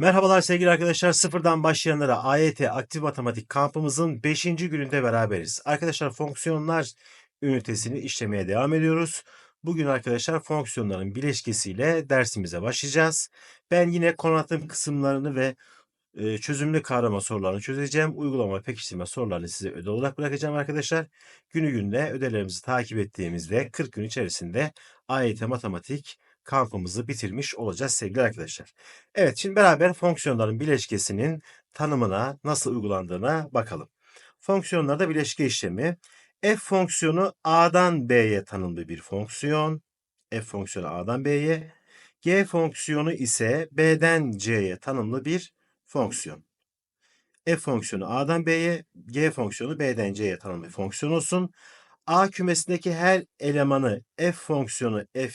Merhabalar sevgili arkadaşlar. Sıfırdan başlayanlara AYT Aktif Matematik kampımızın 5. gününde beraberiz. Arkadaşlar fonksiyonlar ünitesini işlemeye devam ediyoruz. Bugün arkadaşlar fonksiyonların bileşkesiyle dersimize başlayacağız. Ben yine konu kısımlarını ve çözümlü kavrama sorularını çözeceğim. Uygulama pekiştirme sorularını size ödev olarak bırakacağım arkadaşlar. Günü gününe ödevlerimizi takip ettiğimizde 40 gün içerisinde AYT Matematik kampımızı bitirmiş olacağız sevgili arkadaşlar. Evet şimdi beraber fonksiyonların bileşkesinin tanımına nasıl uygulandığına bakalım. Fonksiyonlarda bileşke işlemi f fonksiyonu a'dan b'ye tanımlı bir fonksiyon. f fonksiyonu a'dan b'ye. g fonksiyonu ise b'den c'ye tanımlı bir fonksiyon. f fonksiyonu a'dan b'ye, g fonksiyonu b'den c'ye tanımlı bir fonksiyon olsun. A kümesindeki her elemanı f fonksiyonu f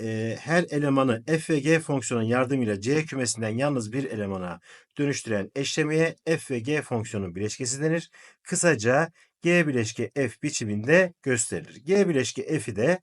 e, her elemanı f ve g fonksiyonun yardımıyla c kümesinden yalnız bir elemana dönüştüren eşlemeye f ve g fonksiyonun bileşkesi denir. Kısaca g bileşke f biçiminde gösterilir. g bileşke f'i de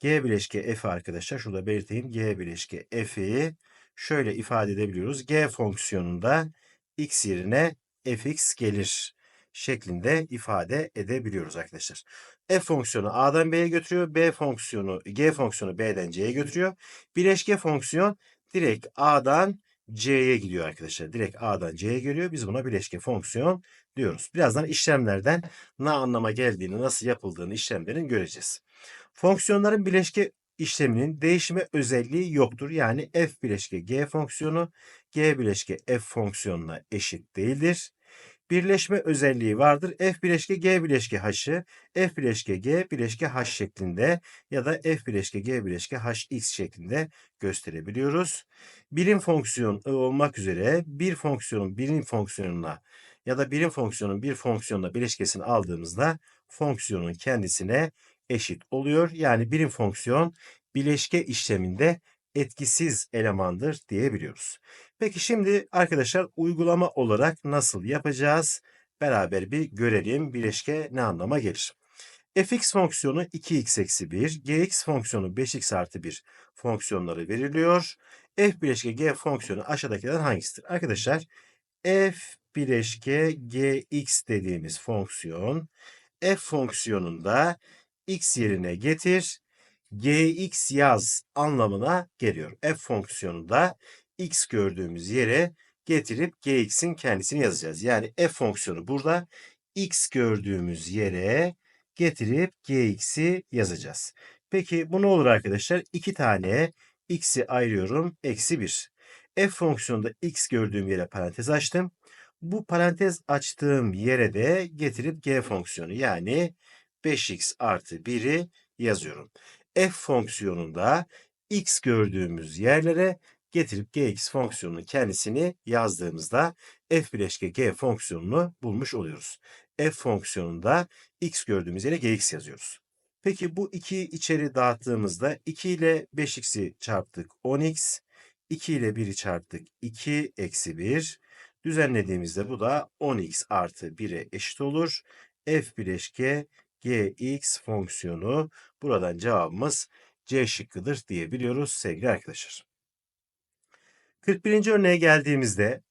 g bileşke f arkadaşlar şurada belirteyim. g bileşke f'i şöyle ifade edebiliyoruz. g fonksiyonunda x yerine fx gelir şeklinde ifade edebiliyoruz arkadaşlar. F fonksiyonu A'dan B'ye götürüyor. B fonksiyonu, G fonksiyonu B'den C'ye götürüyor. Bileşke fonksiyon direkt A'dan C'ye gidiyor arkadaşlar. Direkt A'dan C'ye geliyor. Biz buna bileşke fonksiyon diyoruz. Birazdan işlemlerden ne anlama geldiğini, nasıl yapıldığını işlemlerin göreceğiz. Fonksiyonların bileşke işleminin değişime özelliği yoktur. Yani f bileşke g fonksiyonu g bileşke f fonksiyonuna eşit değildir birleşme özelliği vardır. F bileşke G bileşke H'ı F bileşke G bileşke H şeklinde ya da F bileşke G bileşke HX şeklinde gösterebiliyoruz. Birim fonksiyon olmak üzere bir fonksiyonun birim fonksiyonuna ya da birim fonksiyonun bir fonksiyonla bileşkesini aldığımızda fonksiyonun kendisine eşit oluyor. Yani birim fonksiyon bileşke işleminde etkisiz elemandır diyebiliyoruz. Peki şimdi arkadaşlar uygulama olarak nasıl yapacağız? Beraber bir görelim bileşke ne anlama gelir. fx fonksiyonu 2x eksi 1, gx fonksiyonu 5x artı 1 fonksiyonları veriliyor. f bileşke g fonksiyonu aşağıdakilerden hangisidir? Arkadaşlar f bileşke gx dediğimiz fonksiyon f fonksiyonunda x yerine getir gx yaz anlamına geliyor. f fonksiyonunda x gördüğümüz yere getirip gx'in kendisini yazacağız. Yani f fonksiyonu burada x gördüğümüz yere getirip gx'i yazacağız. Peki bu ne olur arkadaşlar? İki tane x'i ayırıyorum. Eksi 1. f fonksiyonunda x gördüğüm yere parantez açtım. Bu parantez açtığım yere de getirip g fonksiyonu yani 5x artı 1'i yazıyorum f fonksiyonunda x gördüğümüz yerlere getirip gx fonksiyonunun kendisini yazdığımızda f bileşke g fonksiyonunu bulmuş oluyoruz. f fonksiyonunda x gördüğümüz yere gx yazıyoruz. Peki bu 2'yi içeri dağıttığımızda 2 ile 5x'i çarptık 10x, 2 ile 1'i çarptık 2 eksi 1. Düzenlediğimizde bu da 10x artı 1'e eşit olur. f bileşke gx fonksiyonu buradan cevabımız C şıkkıdır diyebiliyoruz sevgili arkadaşlar. 41. örneğe geldiğimizde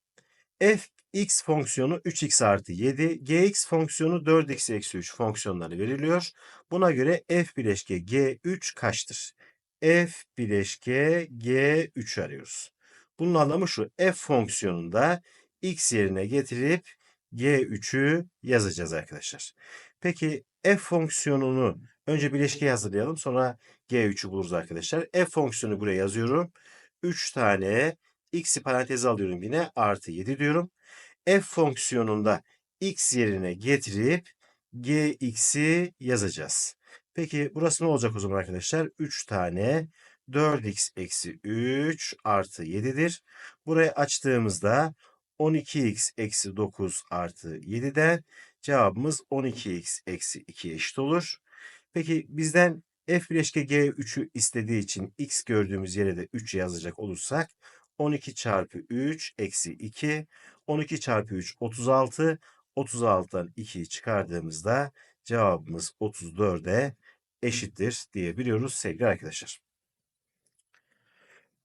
f x fonksiyonu 3x artı 7, gx fonksiyonu 4x eksi 3 fonksiyonları veriliyor. Buna göre f bileşke g3 kaçtır? f bileşke g3 arıyoruz. Bunun anlamı şu, f fonksiyonunda x yerine getirip g3'ü yazacağız arkadaşlar. Peki f fonksiyonunu önce bileşkeye hazırlayalım sonra g3'ü buluruz arkadaşlar. f fonksiyonu buraya yazıyorum. 3 tane x'i paranteze alıyorum yine artı 7 diyorum. f fonksiyonunda x yerine getirip gx'i yazacağız. Peki burası ne olacak o zaman arkadaşlar? 3 tane 4x eksi 3 artı 7'dir. Burayı açtığımızda 12x eksi 9 artı 7'den cevabımız 12x eksi 2 eşit olur. Peki bizden f bileşke g3'ü istediği için x gördüğümüz yere de 3 yazacak olursak 12 çarpı 3 eksi 2 12 çarpı 3 36 36'dan 2'yi çıkardığımızda cevabımız 34'e eşittir diyebiliyoruz sevgili arkadaşlar.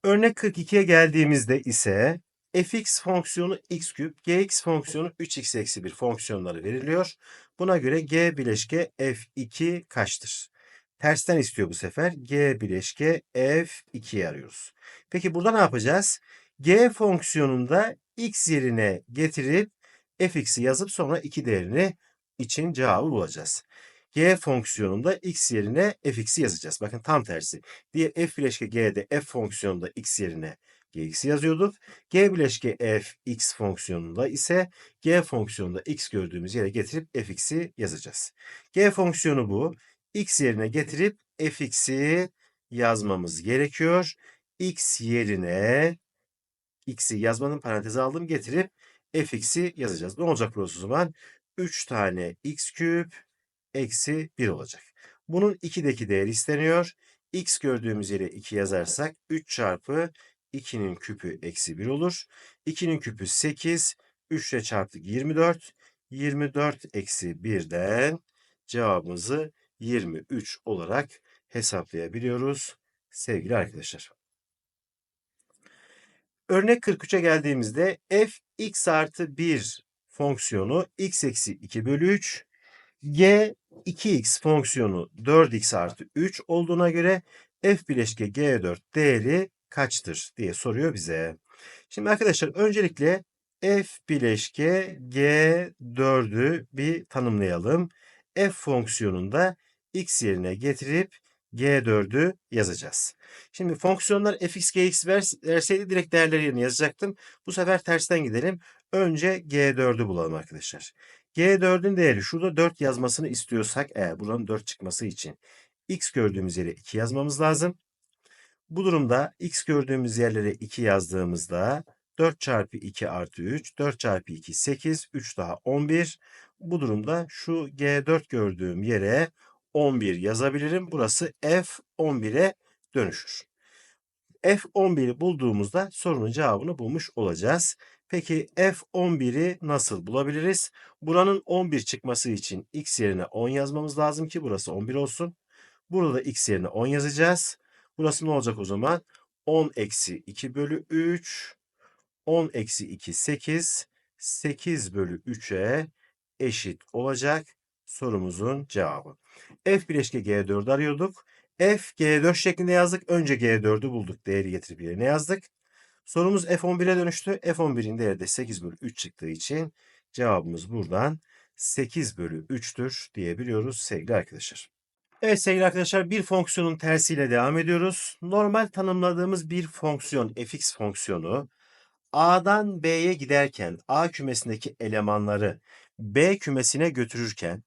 Örnek 42'ye geldiğimizde ise fx fonksiyonu x küp, gx fonksiyonu 3x eksi 1 fonksiyonları veriliyor. Buna göre g bileşke f2 kaçtır? Tersten istiyor bu sefer. g bileşke f2'yi arıyoruz. Peki burada ne yapacağız? g fonksiyonunda x yerine getirip fx'i yazıp sonra 2 değerini için cevabı bulacağız. g fonksiyonunda x yerine fx'i yazacağız. Bakın tam tersi. Diye f bileşke g'de f fonksiyonunda x yerine gx'i yazıyorduk. g bileşke f x fonksiyonunda ise g fonksiyonunda x gördüğümüz yere getirip fx'i yazacağız. g fonksiyonu bu. x yerine getirip fx'i yazmamız gerekiyor. x yerine x'i yazmanın paranteze aldım getirip fx'i yazacağız. Ne olacak burası o zaman? 3 tane x küp eksi 1 olacak. Bunun 2'deki değeri isteniyor. x gördüğümüz yere 2 yazarsak 3 çarpı 2'nin küpü eksi 1 olur. 2'nin küpü 8. 3 ile çarptık 24. 24 eksi 1'den cevabımızı 23 olarak hesaplayabiliyoruz sevgili arkadaşlar. Örnek 43'e geldiğimizde f x artı 1 fonksiyonu x eksi 2 bölü 3 g 2x fonksiyonu 4x artı 3 olduğuna göre f bileşke g4 değeri kaçtır diye soruyor bize. Şimdi arkadaşlar öncelikle f bileşke g4'ü bir tanımlayalım. f fonksiyonunda x yerine getirip G4'ü yazacağız. Şimdi fonksiyonlar fx, gx verseydi direkt değerleri yerine yazacaktım. Bu sefer tersten gidelim. Önce G4'ü bulalım arkadaşlar. G4'ün değeri şurada 4 yazmasını istiyorsak eğer buranın 4 çıkması için x gördüğümüz yere 2 yazmamız lazım. Bu durumda x gördüğümüz yerlere 2 yazdığımızda 4 çarpı 2 artı 3, 4 çarpı 2 8, 3 daha 11. Bu durumda şu G4 gördüğüm yere 11 yazabilirim. Burası F11'e dönüşür. F11'i bulduğumuzda sorunun cevabını bulmuş olacağız. Peki F11'i nasıl bulabiliriz? Buranın 11 çıkması için x yerine 10 yazmamız lazım ki burası 11 olsun. Burada x yerine 10 yazacağız. Burası ne olacak o zaman? 10 eksi 2 bölü 3. 10 eksi 2 8. 8 bölü 3'e eşit olacak sorumuzun cevabı. F bileşke G4 arıyorduk. F G4 şeklinde yazdık. Önce G4'ü bulduk. Değeri getirip yerine yazdık. Sorumuz F11'e dönüştü. F11'in değeri de 8 bölü 3 çıktığı için cevabımız buradan 8 bölü 3'tür diyebiliyoruz sevgili arkadaşlar. Evet sevgili arkadaşlar bir fonksiyonun tersiyle devam ediyoruz. Normal tanımladığımız bir fonksiyon fx fonksiyonu A'dan B'ye giderken A kümesindeki elemanları B kümesine götürürken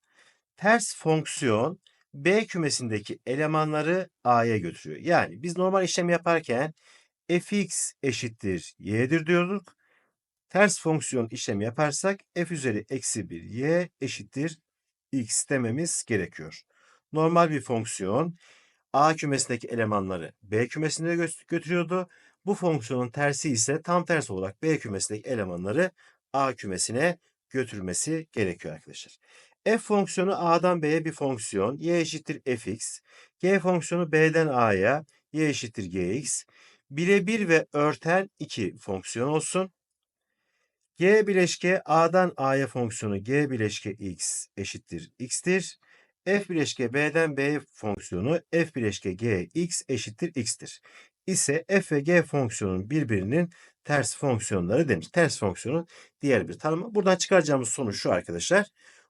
ters fonksiyon B kümesindeki elemanları A'ya götürüyor. Yani biz normal işlem yaparken fx eşittir y'dir diyorduk. Ters fonksiyon işlemi yaparsak f üzeri eksi 1 y eşittir x dememiz gerekiyor. Normal bir fonksiyon A kümesindeki elemanları B kümesine götürüyordu. Bu fonksiyonun tersi ise tam tersi olarak B kümesindeki elemanları A kümesine götürmesi gerekiyor arkadaşlar. F fonksiyonu A'dan B'ye bir fonksiyon. Y eşittir fx. G fonksiyonu B'den A'ya. Y eşittir gx. Birebir ve örten iki fonksiyon olsun. G bileşke A'dan A'ya fonksiyonu G bileşke x eşittir x'tir. F bileşke B'den B'ye fonksiyonu F bileşke G x eşittir x'tir. İse F ve G fonksiyonun birbirinin ters fonksiyonları denir. Ters fonksiyonun diğer bir tanımı. Buradan çıkaracağımız sonuç şu arkadaşlar.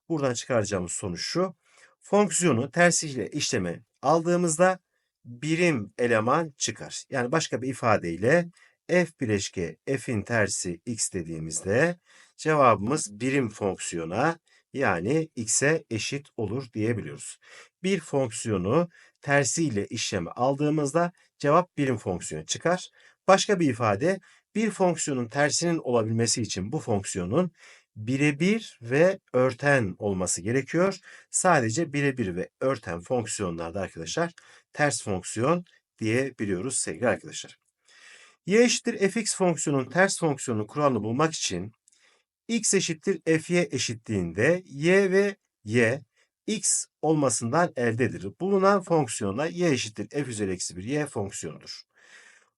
Buradan çıkaracağımız sonuç şu. Fonksiyonu tersiyle işleme aldığımızda birim eleman çıkar. Yani başka bir ifadeyle f bileşke f'in tersi x dediğimizde cevabımız birim fonksiyona yani x'e eşit olur diyebiliyoruz. Bir fonksiyonu tersiyle işleme aldığımızda cevap birim fonksiyon çıkar. Başka bir ifade bir fonksiyonun tersinin olabilmesi için bu fonksiyonun birebir ve örten olması gerekiyor. Sadece birebir ve örten fonksiyonlarda arkadaşlar ters fonksiyon diyebiliyoruz sevgili arkadaşlar. y eşittir fx fonksiyonun ters fonksiyonun kuralını bulmak için x eşittir fy eşitliğinde y ve y x olmasından eldedir. Bulunan fonksiyona y eşittir f üzeri eksi 1 y fonksiyonudur.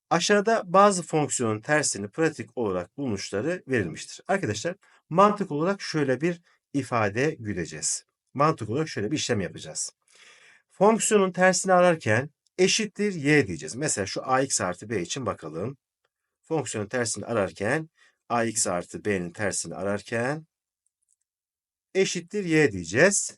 Aşağıda bazı fonksiyonun tersini pratik olarak bulmuşları verilmiştir. Arkadaşlar mantık olarak şöyle bir ifade güdeceğiz. Mantık olarak şöyle bir işlem yapacağız. Fonksiyonun tersini ararken eşittir y diyeceğiz. Mesela şu ax artı b için bakalım. Fonksiyonun tersini ararken ax artı b'nin tersini ararken eşittir y diyeceğiz.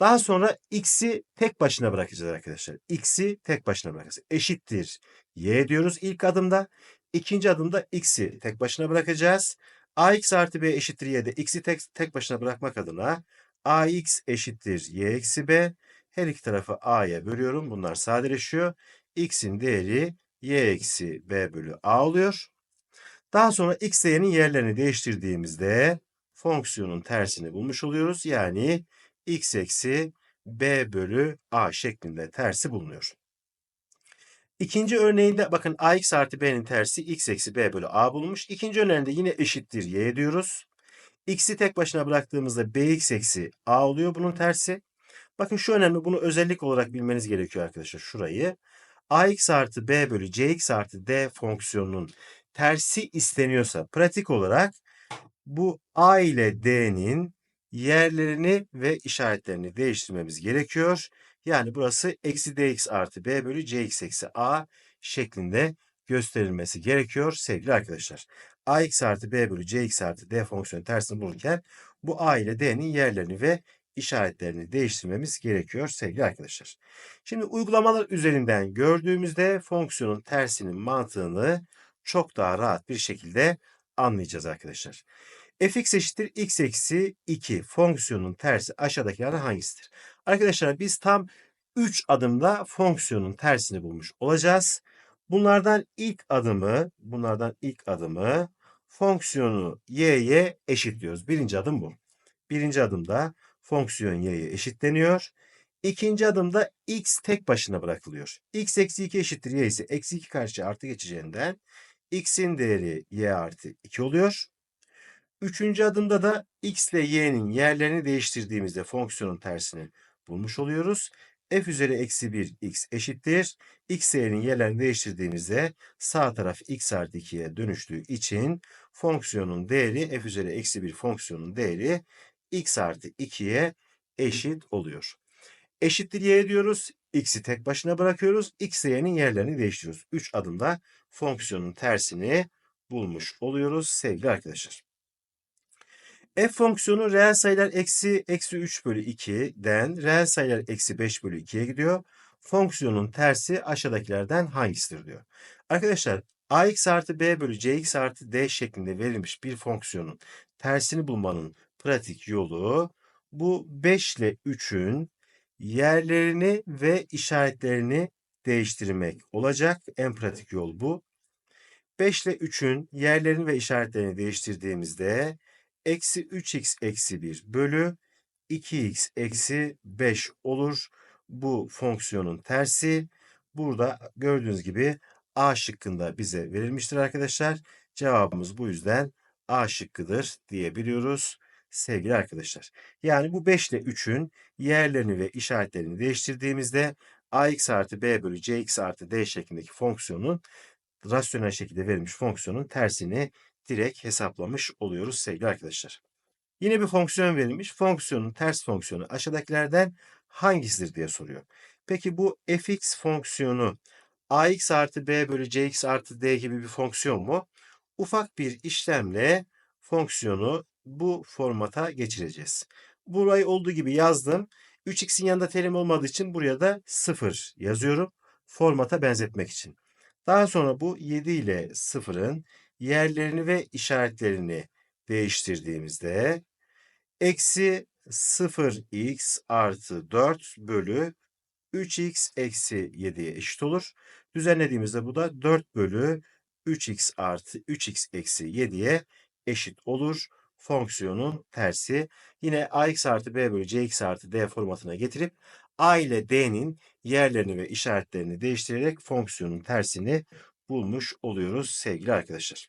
Daha sonra x'i tek başına bırakacağız arkadaşlar. x'i tek başına bırakacağız. Eşittir y diyoruz ilk adımda. İkinci adımda x'i tek başına bırakacağız. ax artı b eşittir y'de x'i tek, tek başına bırakmak adına ax eşittir y eksi b. Her iki tarafı a'ya bölüyorum. Bunlar sadeleşiyor. x'in değeri y eksi b bölü a oluyor. Daha sonra x değerinin yerlerini değiştirdiğimizde fonksiyonun tersini bulmuş oluyoruz. Yani x eksi b bölü a şeklinde tersi bulunuyor. İkinci örneğinde bakın ax artı b'nin tersi x eksi b bölü a bulunmuş. İkinci örneğinde yine eşittir y diyoruz. x'i tek başına bıraktığımızda bx eksi a oluyor bunun tersi. Bakın şu önemli bunu özellik olarak bilmeniz gerekiyor arkadaşlar şurayı. ax artı b bölü cx artı d fonksiyonunun tersi isteniyorsa pratik olarak bu a ile d'nin yerlerini ve işaretlerini değiştirmemiz gerekiyor. Yani burası eksi dx artı b bölü cx eksi a şeklinde gösterilmesi gerekiyor sevgili arkadaşlar. ax artı b bölü cx artı d fonksiyonu tersini bulurken bu a ile d'nin yerlerini ve işaretlerini değiştirmemiz gerekiyor sevgili arkadaşlar. Şimdi uygulamalar üzerinden gördüğümüzde fonksiyonun tersinin mantığını çok daha rahat bir şekilde anlayacağız arkadaşlar. fx eşittir x eksi 2 fonksiyonun tersi aşağıdakilerden hangisidir? Arkadaşlar biz tam 3 adımda fonksiyonun tersini bulmuş olacağız. Bunlardan ilk adımı, bunlardan ilk adımı fonksiyonu y'ye eşitliyoruz. Birinci adım bu. Birinci adımda fonksiyon y'ye eşitleniyor. İkinci adımda x tek başına bırakılıyor. x eksi 2 eşittir y ise eksi 2 karşı artı geçeceğinden x'in değeri y artı 2 oluyor. Üçüncü adımda da x ile y'nin yerlerini değiştirdiğimizde fonksiyonun tersini bulmuş oluyoruz. f üzeri eksi 1 x eşittir. x değerinin yerlerini değiştirdiğimizde sağ taraf x artı 2'ye dönüştüğü için fonksiyonun değeri f üzeri eksi 1 fonksiyonun değeri x artı 2'ye eşit oluyor. Eşittir y diyoruz. X'i tek başına bırakıyoruz. X değerinin yerlerini değiştiriyoruz. 3 adımda fonksiyonun tersini bulmuş oluyoruz sevgili arkadaşlar. F fonksiyonu reel sayılar eksi eksi 3 bölü 2'den reel sayılar eksi 5 bölü 2'ye gidiyor. Fonksiyonun tersi aşağıdakilerden hangisidir diyor. Arkadaşlar ax artı b bölü cx artı d şeklinde verilmiş bir fonksiyonun tersini bulmanın pratik yolu bu 5 ile 3'ün yerlerini ve işaretlerini değiştirmek olacak. En pratik yol bu. 5 ile 3'ün yerlerini ve işaretlerini değiştirdiğimizde eksi 3x eksi 1 bölü 2x eksi 5 olur. Bu fonksiyonun tersi. Burada gördüğünüz gibi A şıkkında bize verilmiştir arkadaşlar. Cevabımız bu yüzden A şıkkıdır diyebiliyoruz sevgili arkadaşlar. Yani bu 5 ile 3'ün yerlerini ve işaretlerini değiştirdiğimizde ax artı b bölü cx artı d şeklindeki fonksiyonun rasyonel şekilde verilmiş fonksiyonun tersini direkt hesaplamış oluyoruz sevgili arkadaşlar. Yine bir fonksiyon verilmiş. Fonksiyonun ters fonksiyonu aşağıdakilerden hangisidir diye soruyor. Peki bu fx fonksiyonu ax artı b bölü cx artı d gibi bir fonksiyon mu? Ufak bir işlemle fonksiyonu bu formata geçireceğiz. Burayı olduğu gibi yazdım. 3x'in yanında terim olmadığı için buraya da 0 yazıyorum. Formata benzetmek için. Daha sonra bu 7 ile 0'ın yerlerini ve işaretlerini değiştirdiğimizde eksi 0x artı 4 bölü 3x eksi 7'ye eşit olur. Düzenlediğimizde bu da 4 bölü 3x artı 3x eksi 7'ye eşit olur fonksiyonun tersi. Yine ax artı b bölü cx artı d formatına getirip a ile d'nin yerlerini ve işaretlerini değiştirerek fonksiyonun tersini bulmuş oluyoruz sevgili arkadaşlar.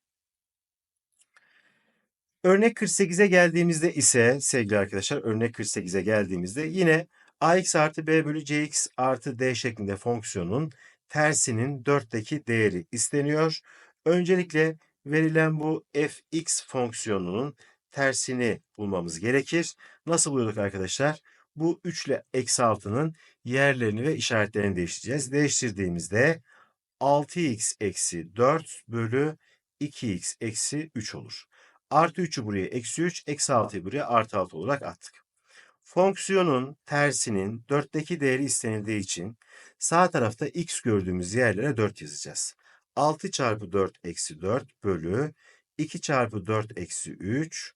Örnek 48'e geldiğimizde ise sevgili arkadaşlar örnek 48'e geldiğimizde yine ax artı b bölü cx artı d şeklinde fonksiyonun tersinin 4'teki değeri isteniyor. Öncelikle verilen bu fx fonksiyonunun tersini bulmamız gerekir. Nasıl buluyorduk arkadaşlar? Bu 3 ile eksi 6'nın yerlerini ve işaretlerini değiştireceğiz. Değiştirdiğimizde 6x eksi 4 bölü 2x eksi 3 olur. Artı 3'ü buraya eksi 3, eksi 6'yı buraya artı 6 olarak attık. Fonksiyonun tersinin 4'teki değeri istenildiği için sağ tarafta x gördüğümüz yerlere 4 yazacağız. 6 çarpı 4 eksi 4 bölü 2 çarpı 4 eksi 3.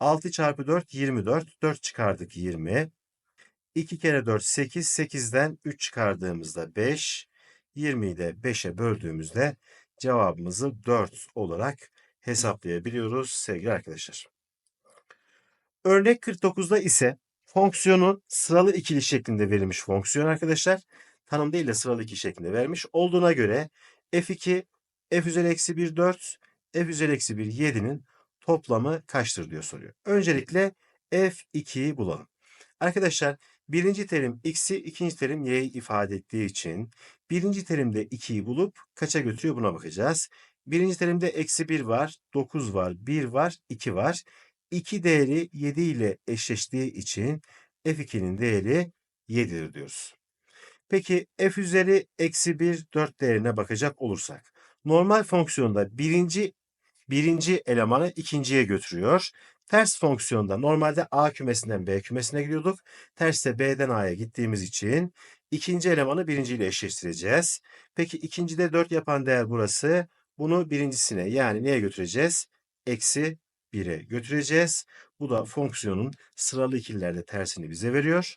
6 çarpı 4 24. 4 çıkardık 20. 2 kere 4 8. 8'den 3 çıkardığımızda 5. 20'yi de 5'e böldüğümüzde cevabımızı 4 olarak hesaplayabiliyoruz sevgili arkadaşlar. Örnek 49'da ise fonksiyonun sıralı ikili şeklinde verilmiş fonksiyon arkadaşlar. Tanım değil de sıralı ikili şeklinde vermiş. Olduğuna göre f2, f üzeri eksi 1 4, f üzeri eksi 1 7'nin toplamı kaçtır diyor soruyor. Öncelikle f2'yi bulalım. Arkadaşlar birinci terim x'i, ikinci terim y'yi ifade ettiği için birinci terimde 2'yi bulup kaça götürüyor buna bakacağız. Birinci terimde eksi 1 var, 9 var, 1 var, 2 var. 2 değeri 7 ile eşleştiği için f2'nin değeri 7'dir diyoruz. Peki f üzeri eksi 1, 4 değerine bakacak olursak. Normal fonksiyonda birinci, birinci elemanı ikinciye götürüyor. Ters fonksiyonda normalde A kümesinden B kümesine gidiyorduk. Terste B'den A'ya gittiğimiz için ikinci elemanı birinciyle eşleştireceğiz. Peki ikincide 4 yapan değer burası. Bunu birincisine yani neye götüreceğiz? Eksi 1'e götüreceğiz. Bu da fonksiyonun sıralı ikililerde tersini bize veriyor.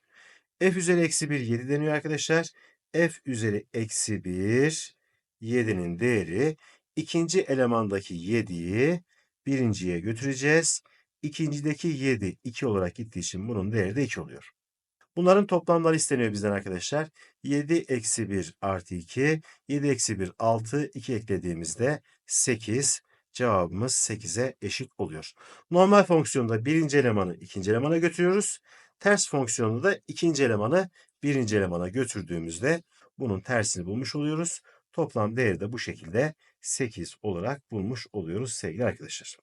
f üzeri eksi 1 7 deniyor arkadaşlar. f üzeri eksi 1 7'nin değeri ikinci elemandaki 7'yi birinciye götüreceğiz. İkincideki 7 2 olarak gittiği için bunun değeri de 2 oluyor. Bunların toplamları isteniyor bizden arkadaşlar. 7 eksi 1 artı 2. 7 eksi 1 6. 2 eklediğimizde 8. Cevabımız 8'e eşit oluyor. Normal fonksiyonda birinci elemanı ikinci elemana götürüyoruz. Ters fonksiyonda da ikinci elemanı birinci elemana götürdüğümüzde bunun tersini bulmuş oluyoruz. Toplam değeri de bu şekilde 8 olarak bulmuş oluyoruz sevgili arkadaşlar.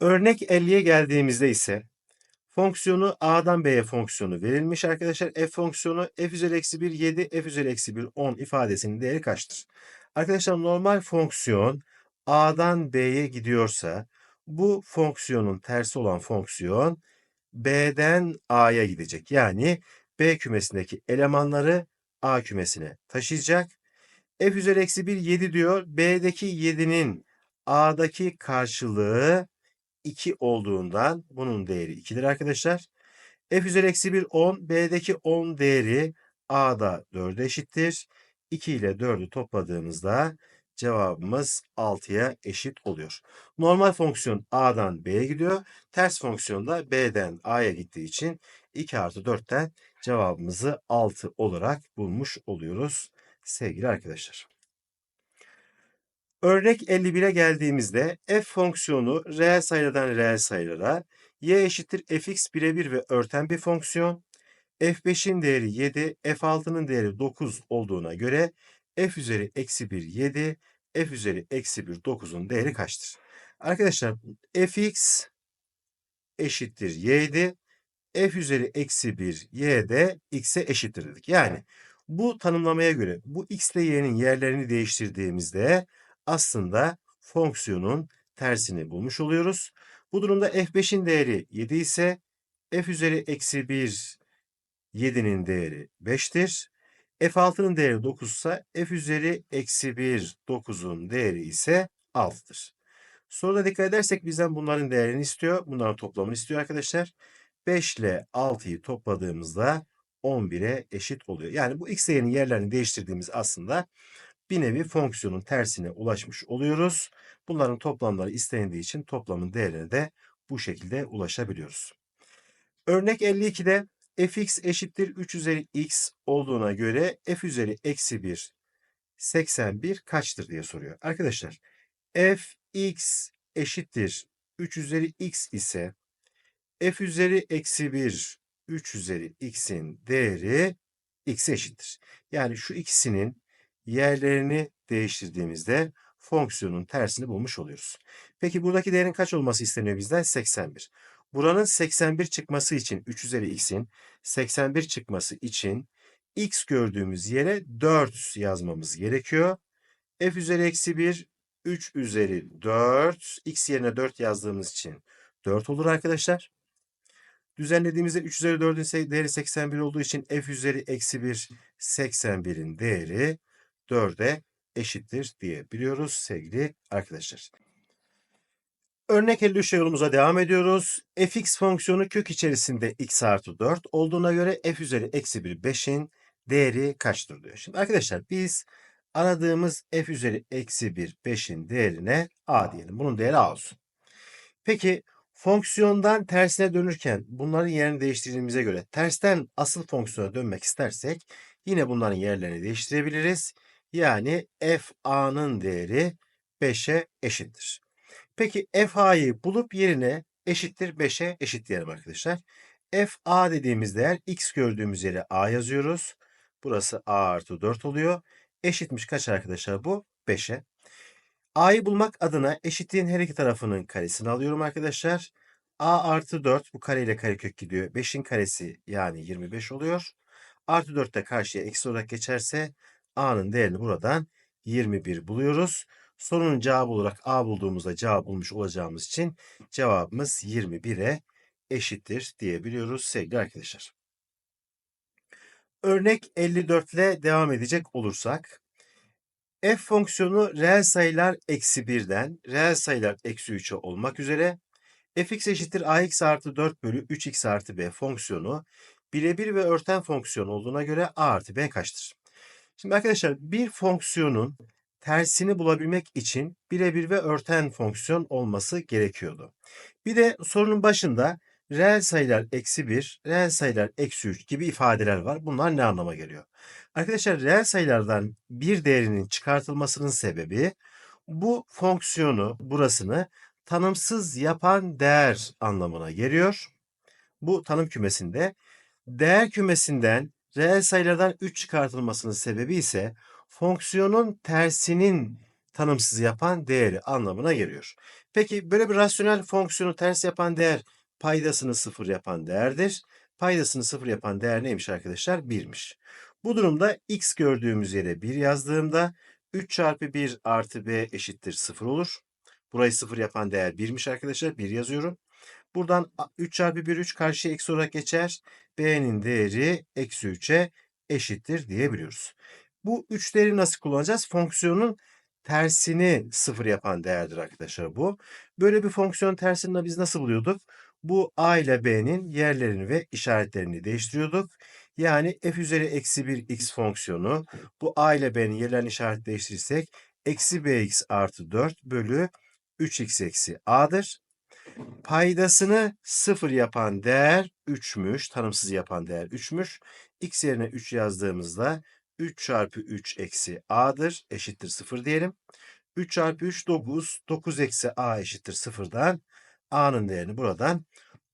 Örnek 50'ye geldiğimizde ise fonksiyonu A'dan B'ye fonksiyonu verilmiş arkadaşlar. F fonksiyonu f üzeri eksi 1 7, f üzeri eksi 1 10 ifadesinin değeri kaçtır? Arkadaşlar normal fonksiyon A'dan B'ye gidiyorsa bu fonksiyonun tersi olan fonksiyon B'den A'ya gidecek. Yani B kümesindeki elemanları A kümesine taşıyacak. F üzeri eksi 1 7 diyor. B'deki 7'nin A'daki karşılığı 2 olduğundan bunun değeri 2'dir arkadaşlar. F üzeri eksi 1 10. B'deki 10 değeri A'da 4'e eşittir. 2 ile 4'ü topladığımızda cevabımız 6'ya eşit oluyor. Normal fonksiyon A'dan B'ye gidiyor. Ters fonksiyon da B'den A'ya gittiği için 2 artı 4'ten cevabımızı 6 olarak bulmuş oluyoruz sevgili arkadaşlar. Örnek 51'e geldiğimizde f fonksiyonu reel sayılardan reel sayılara, y eşittir fx birebir ve örten bir fonksiyon. f5'in değeri 7, f6'nın değeri 9 olduğuna göre f üzeri eksi 1 7, f üzeri eksi 1 9'un değeri kaçtır? Arkadaşlar fx eşittir y'di. f üzeri eksi 1 y de x'e eşittir dedik. Yani bu tanımlamaya göre bu x ile y'nin yerlerini değiştirdiğimizde aslında fonksiyonun tersini bulmuş oluyoruz. Bu durumda f5'in değeri 7 ise f üzeri eksi 1 7'nin değeri 5'tir. f6'nın değeri 9 ise f üzeri eksi 1 9'un değeri ise 6'dır. Soruda dikkat edersek bizden bunların değerini istiyor. Bunların toplamını istiyor arkadaşlar. 5 ile 6'yı topladığımızda 11'e eşit oluyor. Yani bu x değerinin yerlerini değiştirdiğimiz aslında bir nevi fonksiyonun tersine ulaşmış oluyoruz. Bunların toplamları istendiği için toplamın değerine de bu şekilde ulaşabiliyoruz. Örnek 52'de fx eşittir 3 üzeri x olduğuna göre f üzeri eksi 1 81 kaçtır diye soruyor. Arkadaşlar fx eşittir 3 üzeri x ise f üzeri eksi 1 3 üzeri x'in değeri x'e eşittir. Yani şu ikisinin yerlerini değiştirdiğimizde fonksiyonun tersini bulmuş oluyoruz. Peki buradaki değerin kaç olması isteniyor bizden? 81. Buranın 81 çıkması için 3 üzeri x'in 81 çıkması için x gördüğümüz yere 4 yazmamız gerekiyor. f üzeri eksi 1 3 üzeri 4 x yerine 4 yazdığımız için 4 olur arkadaşlar. Düzenlediğimizde 3 üzeri 4'ün değeri 81 olduğu için f üzeri eksi 1 81'in değeri 4'e eşittir diyebiliyoruz sevgili arkadaşlar. Örnek 53 yolumuza devam ediyoruz. fx fonksiyonu kök içerisinde x artı 4 olduğuna göre f üzeri eksi 1 5'in değeri kaçtır diyor. Şimdi arkadaşlar biz aradığımız f üzeri eksi 1 5'in değerine a diyelim. Bunun değeri a olsun. Peki fonksiyondan tersine dönürken bunların yerini değiştirdiğimize göre tersten asıl fonksiyona dönmek istersek yine bunların yerlerini değiştirebiliriz. Yani f a'nın değeri 5'e eşittir. Peki f a'yı bulup yerine eşittir 5'e eşitleyelim arkadaşlar. f a dediğimiz değer x gördüğümüz yere a yazıyoruz. Burası a artı 4 oluyor. Eşitmiş kaç arkadaşlar bu? 5'e. A'yı bulmak adına eşitliğin her iki tarafının karesini alıyorum arkadaşlar. a artı 4 bu kareyle karekök gidiyor. 5'in karesi yani 25 oluyor. Artı 4 de karşıya eksi olarak geçerse a'nın değerini buradan 21 buluyoruz. Sorunun cevabı olarak a bulduğumuzda cevap bulmuş olacağımız için cevabımız 21'e eşittir diyebiliyoruz sevgili arkadaşlar. Örnek 54 ile devam edecek olursak f fonksiyonu reel sayılar eksi 1'den reel sayılar eksi 3'e olmak üzere fx eşittir ax artı 4 bölü 3x artı b fonksiyonu birebir ve örten fonksiyon olduğuna göre a artı b kaçtır? Şimdi arkadaşlar bir fonksiyonun tersini bulabilmek için birebir ve örten fonksiyon olması gerekiyordu. Bir de sorunun başında reel sayılar eksi 1, reel sayılar eksi 3 gibi ifadeler var. Bunlar ne anlama geliyor? Arkadaşlar reel sayılardan bir değerinin çıkartılmasının sebebi bu fonksiyonu burasını tanımsız yapan değer anlamına geliyor. Bu tanım kümesinde değer kümesinden reel sayılardan 3 çıkartılmasının sebebi ise fonksiyonun tersinin tanımsız yapan değeri anlamına geliyor. Peki böyle bir rasyonel fonksiyonu ters yapan değer paydasını sıfır yapan değerdir. Paydasını sıfır yapan değer neymiş arkadaşlar? 1'miş. Bu durumda x gördüğümüz yere 1 yazdığımda 3 çarpı 1 artı b eşittir 0 olur. Burayı 0 yapan değer 1'miş arkadaşlar. 1 yazıyorum. Buradan 3 çarpı 1 3 karşıya eksi olarak geçer. b'nin değeri eksi 3'e eşittir diyebiliyoruz. Bu 3 değeri nasıl kullanacağız? Fonksiyonun tersini sıfır yapan değerdir arkadaşlar bu. Böyle bir fonksiyon tersini biz nasıl buluyorduk? Bu a ile b'nin yerlerini ve işaretlerini değiştiriyorduk. Yani f üzeri eksi 1 x fonksiyonu bu a ile b'nin yerlerini işaret değiştirirsek eksi bx artı 4 bölü 3x eksi a'dır. Paydasını sıfır yapan değer 3'müş. Tanımsız yapan değer 3'müş. x yerine 3 yazdığımızda 3 çarpı 3 eksi a'dır. Eşittir 0 diyelim. 3 çarpı 3 9. 9 eksi a eşittir 0'dan. A'nın değerini buradan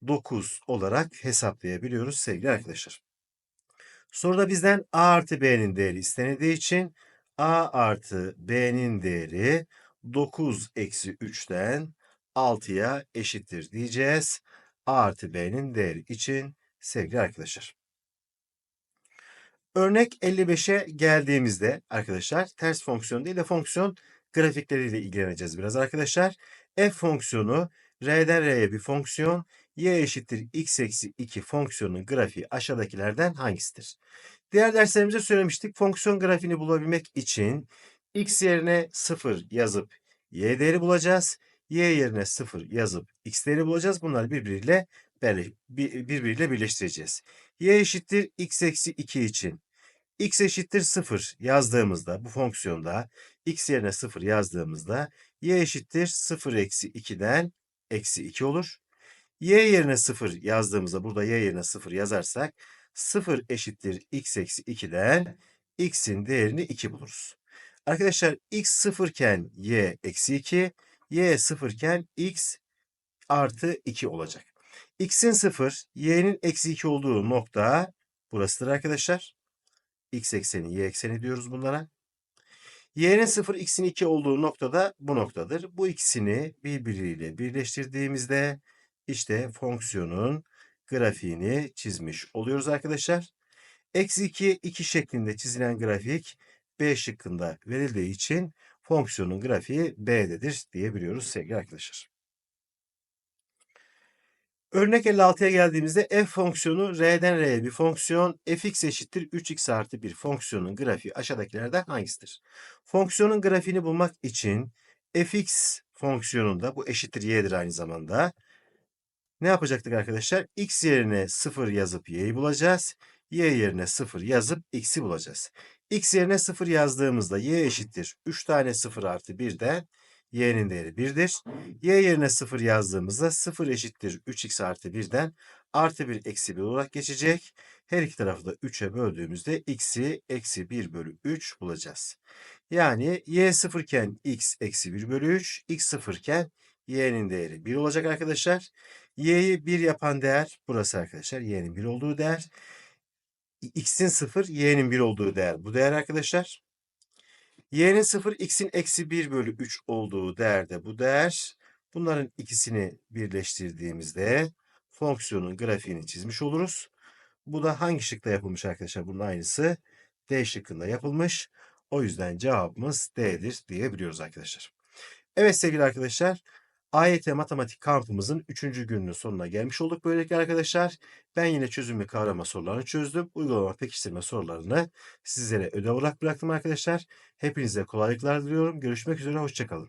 9 olarak hesaplayabiliyoruz sevgili arkadaşlar. Soruda bizden a artı b'nin değeri istenildiği için a artı b'nin değeri 9 eksi 3'ten 6'ya eşittir diyeceğiz. A artı B'nin değeri için sevgili arkadaşlar. Örnek 55'e geldiğimizde arkadaşlar ters fonksiyon değil de fonksiyon grafikleriyle ilgileneceğiz biraz arkadaşlar. F fonksiyonu R'den R'ye bir fonksiyon, y eşittir x eksi 2 fonksiyonun grafiği aşağıdakilerden hangisidir? Diğer derslerimizde söylemiştik. Fonksiyon grafiğini bulabilmek için x yerine 0 yazıp y değeri bulacağız y yerine 0 yazıp x değeri bulacağız. Bunları birbiriyle birbiriyle birleştireceğiz. y eşittir x eksi 2 için x eşittir 0 yazdığımızda bu fonksiyonda x yerine 0 yazdığımızda y eşittir 0 eksi 2'den eksi 2 olur. y yerine 0 yazdığımızda burada y yerine 0 yazarsak 0 eşittir x eksi 2'den x'in değerini 2 buluruz. Arkadaşlar x 0 iken y eksi 2 y 0 iken x artı 2 olacak. x'in 0, y'nin eksi 2 olduğu nokta burasıdır arkadaşlar. x ekseni, y ekseni diyoruz bunlara. Y'nin 0, x'in 2 olduğu noktada bu noktadır. Bu ikisini birbiriyle birleştirdiğimizde işte fonksiyonun grafiğini çizmiş oluyoruz arkadaşlar. Eksi 2, 2 şeklinde çizilen grafik B şıkkında verildiği için fonksiyonun grafiği B'dedir diyebiliyoruz sevgili arkadaşlar. Örnek 56'ya geldiğimizde f fonksiyonu r'den r'ye bir fonksiyon fx eşittir 3x artı 1 fonksiyonun grafiği aşağıdakilerden hangisidir? Fonksiyonun grafiğini bulmak için fx fonksiyonunda bu eşittir y'dir aynı zamanda. Ne yapacaktık arkadaşlar? x yerine 0 yazıp y'yi bulacağız. y yerine 0 yazıp x'i bulacağız. x yerine 0 yazdığımızda y eşittir 3 tane 0 artı 1'den y'nin değeri 1'dir. y yerine 0 yazdığımızda 0 eşittir 3x artı 1'den artı 1 eksi 1 olarak geçecek. Her iki tarafı da 3'e böldüğümüzde x'i eksi 1 bölü 3 bulacağız. Yani y 0 iken x eksi 1 bölü 3, x 0 iken y'nin değeri 1 olacak arkadaşlar. y'yi 1 yapan değer burası arkadaşlar. y'nin 1 olduğu değer. x'in 0, y'nin 1 olduğu değer bu değer arkadaşlar. Y'nin 0, x'in eksi 1 bölü 3 olduğu değerde bu değer. Bunların ikisini birleştirdiğimizde fonksiyonun grafiğini çizmiş oluruz. Bu da hangi şıkta yapılmış arkadaşlar? Bunun aynısı D şıkkında yapılmış. O yüzden cevabımız D'dir diyebiliyoruz arkadaşlar. Evet sevgili arkadaşlar. AYT matematik kampımızın 3. gününün sonuna gelmiş olduk böylelikle arkadaşlar. Ben yine çözüm ve kavrama sorularını çözdüm. Uygulama pekiştirme sorularını sizlere ödev olarak bıraktım arkadaşlar. Hepinize kolaylıklar diliyorum. Görüşmek üzere, hoşçakalın.